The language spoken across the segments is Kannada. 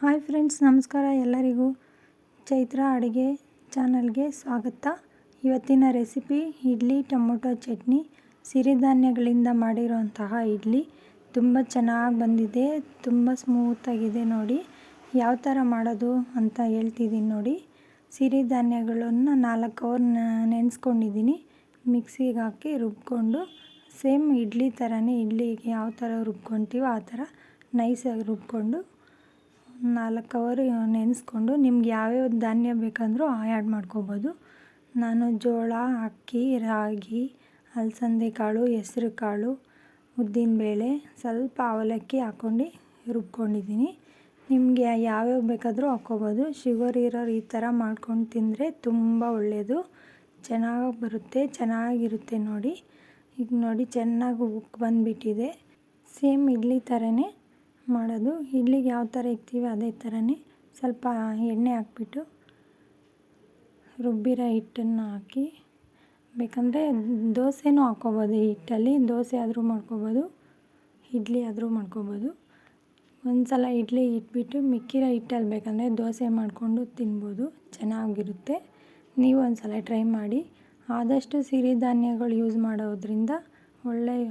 ಹಾಯ್ ಫ್ರೆಂಡ್ಸ್ ನಮಸ್ಕಾರ ಎಲ್ಲರಿಗೂ. ಚೈತ್ರ ಅಡುಗೆ ಚಾನಲ್ಗೆ ಸ್ವಾಗತ. ಇವತ್ತಿನ ರೆಸಿಪಿ ಇಡ್ಲಿ ಟೊಮೊಟೊ ಚಟ್ನಿ. ಸಿರಿಧಾನ್ಯಗಳಿಂದ ಮಾಡಿರೋಂತಹ ಇಡ್ಲಿ. ತುಂಬ ಚೆನ್ನಾಗಿ ಬಂದಿದೆ, ತುಂಬ ಸ್ಮೂತಾಗಿದೆ ನೋಡಿ. ಯಾವ ಥರ ಮಾಡೋದು ಅಂತ ಹೇಳ್ತಿದ್ದೀನಿ ನೋಡಿ. ಸಿರಿಧಾನ್ಯಗಳನ್ನು ನಾಲ್ಕು ಅವರ್ ನೆನೆಸ್ಕೊಂಡಿದ್ದೀನಿ ಮಿಕ್ಸಿಗೆ ಹಾಕಿ ರುಬ್ಕೊಂಡು, ಸೇಮ್ ಇಡ್ಲಿ ಥರನೇ ಇಡ್ಲಿಗೆ ಯಾವ ಥರ ರುಬ್ಕೊತೀವೋ ಆ ಥರ ನೈಸಾಗಿ ರುಬ್ಕೊಂಡು ನಾಲ್ಕು ಅವರು ನೆನೆಸ್ಕೊಂಡು ನಿಮ್ಗೆ ಯಾವ್ಯಾವ ಧಾನ್ಯ ಬೇಕಂದ್ರೂ ಆ್ಯಡ್ ಮಾಡ್ಕೋಬೋದು. ನಾನು ಜೋಳ, ಅಕ್ಕಿ, ರಾಗಿ, ಅಲಸಂದೆ ಕಾಳು, ಹೆಸ್ರು ಕಾಳು ಉದ್ದಿನಬೇಳೆ ಸ್ವಲ್ಪ ಅವಲಕ್ಕಿ ಹಾಕ್ಕೊಂಡು ರುಬ್ಕೊಂಡಿದ್ದೀನಿ. ನಿಮಗೆ ಯಾವ್ಯಾವ ಬೇಕಾದರೂ ಹಾಕ್ಕೋಬೋದು. ಶುಗರ್ ಇರೋರು ಈ ಥರ ಮಾಡ್ಕೊಂಡು ತಿಂದರೆ ತುಂಬ ಒಳ್ಳೆಯದು ಚೆನ್ನಾಗಿ ಬರುತ್ತೆ, ಚೆನ್ನಾಗಿರುತ್ತೆ ನೋಡಿ. ಈಗ ನೋಡಿ ಚೆನ್ನಾಗಿ ಉಕ್ಕಿ ಬಂದುಬಿಟ್ಟಿದೆ. ಸೇಮ್ ಇಡ್ಲಿ ಥರನೇ ಮಾಡೋದು. ಇಡ್ಲಿಗೆ ಯಾವ ಥರ ಇಕ್ತೀವಿ ಅದೇ ಥರನೇ ಸ್ವಲ್ಪ ಎಣ್ಣೆ ಹಾಕ್ಬಿಟ್ಟು ರುಬ್ಬಿರೋ ಹಿಟ್ಟನ್ನು ಹಾಕಿ, ಬೇಕಂದರೆ ದೋಸೆನೂ ಹಾಕ್ಕೋಬೋದು. ಹಿಟ್ಟಲ್ಲಿ ದೋಸೆ ಆದರೂ ಮಾಡ್ಕೋಬೋದು, ಇಡ್ಲಿ ಆದರೂ ಮಾಡ್ಕೋಬೋದು. ಒಂದು ಸಲ ಇಡ್ಲಿ ಇಟ್ಬಿಟ್ಟು ಮಿಕ್ಕಿರೋ ಹಿಟ್ಟಲ್ಲಿ ಬೇಕಂದರೆ ದೋಸೆ ಮಾಡಿಕೊಂಡು ತಿನ್ಬೋದು. ಚೆನ್ನಾಗಿರುತ್ತೆ. ನೀವು ಒಂದು ಸಲ ಟ್ರೈ ಮಾಡಿ. ಆದಷ್ಟು ಸಿರಿಧಾನ್ಯಗಳು ಯೂಸ್ ಮಾಡೋದ್ರಿಂದ ಒಳ್ಳೆಯ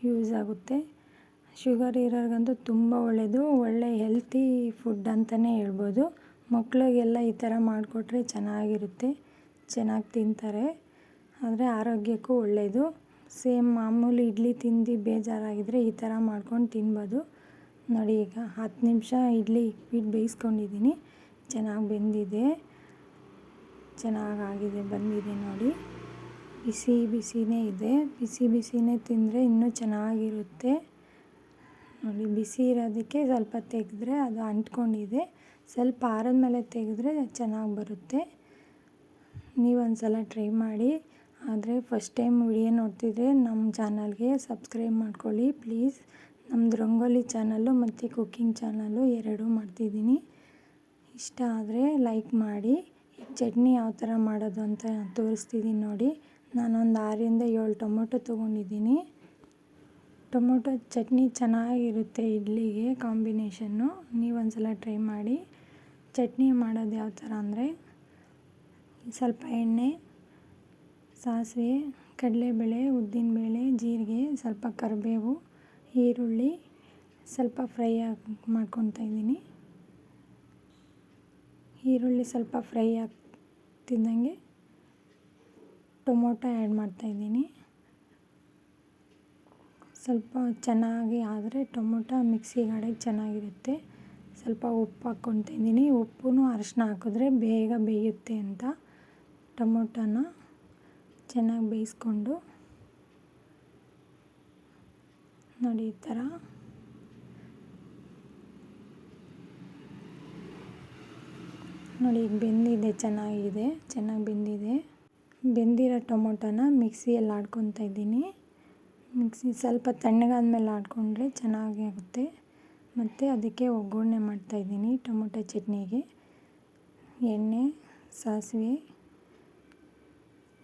ಯೂಸ್ ಆಗುತ್ತೆ. ಶುಗರ್ ಇರೋರ್ಗಂತೂ ತುಂಬ ಒಳ್ಳೆಯದು ಒಳ್ಳೆ ಹೆಲ್ತಿ ಫುಡ್ ಅಂತಲೇ ಹೇಳ್ಬೋದು. ಮಕ್ಕಳಿಗೆಲ್ಲ ಈ ಥರ ಮಾಡಿಕೊಟ್ರೆ ಚೆನ್ನಾಗಿರುತ್ತೆ, ಚೆನ್ನಾಗಿ ತಿಂತಾರೆ. ಆದರೆ ಆರೋಗ್ಯಕ್ಕೂ ಒಳ್ಳೆಯದು ಸೇಮ್ ಮಾಮೂಲಿ ಇಡ್ಲಿ ತಿಂದು ಬೇಜಾರಾಗಿದ್ದರೆ ಈ ಥರ ಮಾಡ್ಕೊಂಡು ತಿನ್ಬೋದು. ನೋಡಿ ಈಗ ಹತ್ತು ನಿಮಿಷ ಇಡ್ಲಿ ಇಟ್ಬಿಟ್ಟು ಬೇಯಿಸ್ಕೊಂಡಿದ್ದೀನಿ. ಚೆನ್ನಾಗಿ ಬೆಂದಿದೆ. ಚೆನ್ನಾಗಾಗಿದೆ, ಬಂದಿದೆ ನೋಡಿ. ಬಿಸಿ ಬಿಸಿನೇ ಇದೆ. ಬಿಸಿ ಬಿಸಿನೇ ತಿಂದರೆ ಇನ್ನೂ ಚೆನ್ನಾಗಿರುತ್ತೆ. ನೋಡಿ ಬಿಸಿ ಇರೋದಕ್ಕೆ ಸ್ವಲ್ಪ ತೆಗೆದ್ರೆ ಅದು ಅಂಟ್ಕೊಂಡಿದೆ. ಸ್ವಲ್ಪ ಆರದ ಆರಿದ್ಮೇಲೆ ತೆಗೆದ್ರೆ ಚೆನ್ನಾಗಿ ಬರುತ್ತೆ. ನೀವು ಒಂದು ಸಲ ಟ್ರೈ ಮಾಡಿ. ಆದರೆ ಫಸ್ಟ್ ಟೈಮ್ ವಿಡಿಯೋ ನೋಡ್ತಿದ್ರೆ ನಮ್ಮ ಚಾನಲ್ಗೆ ಸಬ್ಸ್ಕ್ರೈಬ್ ಮಾಡ್ಕೊಳ್ಳಿ ಪ್ಲೀಸ್. ನಮ್ಮದು ರಂಗೋಲಿ ಚಾನಲ್ಲು ಮತ್ತು ಕುಕ್ಕಿಂಗ್ ಚಾನಲ್ಲು ಎರಡೂ ಮಾಡ್ತಿದ್ದೀನಿ. ಇಷ್ಟ ಆದರೆ ಲೈಕ್ ಮಾಡಿ. ಚಟ್ನಿ ಯಾವ ಥರ ಮಾಡೋದು ಅಂತ ತೋರಿಸ್ತಿದ್ದೀನಿ ನೋಡಿ. ನಾನೊಂದು ಆರರಿಂದ ಏಳು ಟೊಮೊಟೊ ತೊಗೊಂಡಿದ್ದೀನಿ. ಟೊಮೊಟೊ ಚಟ್ನಿ ಚೆನ್ನಾಗಿರುತ್ತೆ ಇಡ್ಲಿಗೆ ಕಾಂಬಿನೇಷನ್ನು. ನೀವು ಸಲ ಟ್ರೈ ಮಾಡಿ. ಚಟ್ನಿ ಮಾಡೋದು ಯಾವ ಥರ ಅಂದರೆ ಸ್ವಲ್ಪ ಎಣ್ಣೆ, ಸಾಸಿವೆ, ಕಡಲೆಬೇಳೆ, ಉದ್ದಿನಬೇಳೆ, ಜೀರಿಗೆ, ಸ್ವಲ್ಪ ಕರಿಬೇವು, ಈರುಳ್ಳಿ ಸ್ವಲ್ಪ ಫ್ರೈ ಮಾಡ್ಕೊತಾ ಇದ್ದೀನಿ. ಈರುಳ್ಳಿ ಸ್ವಲ್ಪ ಫ್ರೈ ಆಗ್ತಿದ್ದಂಗೆ ಟೊಮೊಟೊ ಆ್ಯಡ್ ಮಾಡ್ತಾಯಿದ್ದೀನಿ ಸ್ವಲ್ಪ ಚೆನ್ನಾಗಿ ಆದರೆ ಟೊಮೊಟೊ ಮಿಕ್ಸಿಗೆ ಆಡೋಕ್ಕೆ ಚೆನ್ನಾಗಿರುತ್ತೆ. ಸ್ವಲ್ಪ ಉಪ್ಪು ಹಾಕ್ಕೊತಿದ್ದೀನಿ ಉಪ್ಪು ಅರಶಿನ ಹಾಕಿದ್ರೆ ಬೇಗ ಬೇಯುತ್ತೆ ಅಂತ ಟೊಮೊಟೊನ ಚೆನ್ನಾಗಿ ಬೇಯಿಸ್ಕೊಂಡು ನೋಡಿ ಈ ಥರ. ನೋಡಿ ಈಗ ಬೆಂದಿದೆ, ಚೆನ್ನಾಗಿದೆ, ಚೆನ್ನಾಗಿ ಬೆಂದಿದೆ. ಬೆಂದಿರೋ ಟೊಮೊಟೊನ ಮಿಕ್ಸಿಯಲ್ಲಿ ಆಡ್ಕೊತಾ ಇದ್ದೀನಿ. ಮಿಕ್ಸಿ ಸ್ವಲ್ಪ ತಣ್ಣಗಾದ್ಮೇಲೆ ಆಡಿಕೊಂಡ್ರೆ ಚೆನ್ನಾಗಿ ಆಗುತ್ತೆ ಮತ್ತು ಅದಕ್ಕೆ ಒಗ್ಗರಣೆ ಮಾಡ್ತಾಯಿದ್ದೀನಿ ಟೊಮೊಟೊ ಚಟ್ನಿಗೆ. ಎಣ್ಣೆ, ಸಾಸಿವೆ.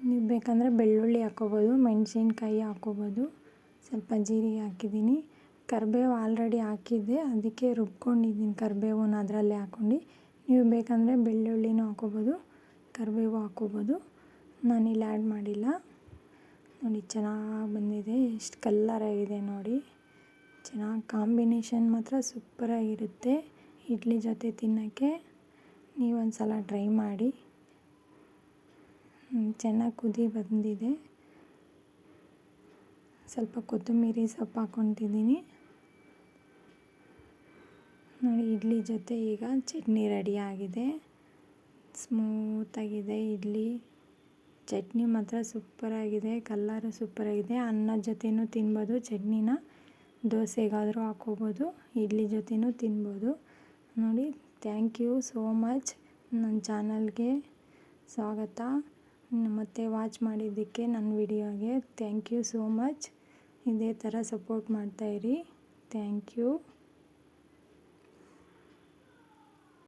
ನೀವು ಬೇಕಂದರೆ ಬೆಳ್ಳುಳ್ಳಿ ಹಾಕ್ಕೋಬೋದು, ಮೆಣಸಿನ್ಕಾಯಿ ಹಾಕ್ಕೋಬೋದು. ಸ್ವಲ್ಪ ಜೀರಿಗೆ ಹಾಕಿದ್ದೀನಿ. ಕರಿಬೇವು ಆಲ್ರೆಡಿ ಹಾಕಿದ್ದೆ, ಅದಕ್ಕೆ ರುಬ್ಕೊಂಡಿದ್ದೀನಿ ಕರಿಬೇವನ್ನ ಅದರಲ್ಲೇ ಹಾಕ್ಕೊಂಡು. ನೀವು ಬೇಕಂದರೆ ಬೆಳ್ಳುಳ್ಳಿನೂ ಹಾಕ್ಕೋಬೋದು, ಕರಿಬೇವು ಹಾಕ್ಕೋಬೋದು. ನಾನಿಲ್ಲಿ ಆ್ಯಡ್ ಮಾಡಿಲ್ಲ. ನೋಡಿ, ಚೆನ್ನಾಗಿ ಬಂದಿದೆ. ಎಷ್ಟು ಕಲ್ಲರಾಗಿದೆ ನೋಡಿ. ಚೆನ್ನಾಗಿ ಕಾಂಬಿನೇಷನ್ ಮಾತ್ರ ಸೂಪರಾಗಿರುತ್ತೆ ಇಡ್ಲಿ ಜೊತೆ ತಿನ್ನೋಕ್ಕೆ ನೀವೊಂದು ಸಲ ಟ್ರೈ ಮಾಡಿ. ಚೆನ್ನಾಗಿ ಕುದಿ ಬಂದಿದೆ. ಸ್ವಲ್ಪ ಕೊತ್ತಂಬರಿ ಸೊಪ್ಪು ಹಾಕ್ಕೊತಿದ್ದೀನಿ ನೋಡಿ, ಇಡ್ಲಿ ಜೊತೆ ಈಗ ಚಟ್ನಿ ರೆಡಿಯಾಗಿದೆ ಸ್ಮೂತಾಗಿದೆ ಇಡ್ಲಿ. ಚಟ್ನಿ ಮಾತ್ರ ಸೂಪರಾಗಿದೆ, ಕಲ್ಲರು ಸೂಪರಾಗಿದೆ. ಅನ್ನದ ಜೊತೆನೂ ತಿನ್ಬೋದು, ಚಟ್ನಿನ ದೋಸೆಗಾದರೂ ಹಾಕ್ಕೋಬೋದು, ಇಡ್ಲಿ ಜೊತೆನೂ ತಿನ್ಬೋದು. ನೋಡಿ ಥ್ಯಾಂಕ್ ಯು ಸೋ ಮಚ್ ನನ್ನ ಚಾನಲ್ಗೆ ಸ್ವಾಗತ. ಮತ್ತು ವಾಚ್ ಮಾಡಿದ್ದಕ್ಕೆ ನನ್ನ ವಿಡಿಯೋಗೆ ಥ್ಯಾಂಕ್ ಯು ಸೋ ಮಚ್ ಇದೇ ಥರ ಸಪೋರ್ಟ್ ಮಾಡ್ತಾಯಿರಿ ಥ್ಯಾಂಕ್ ಯು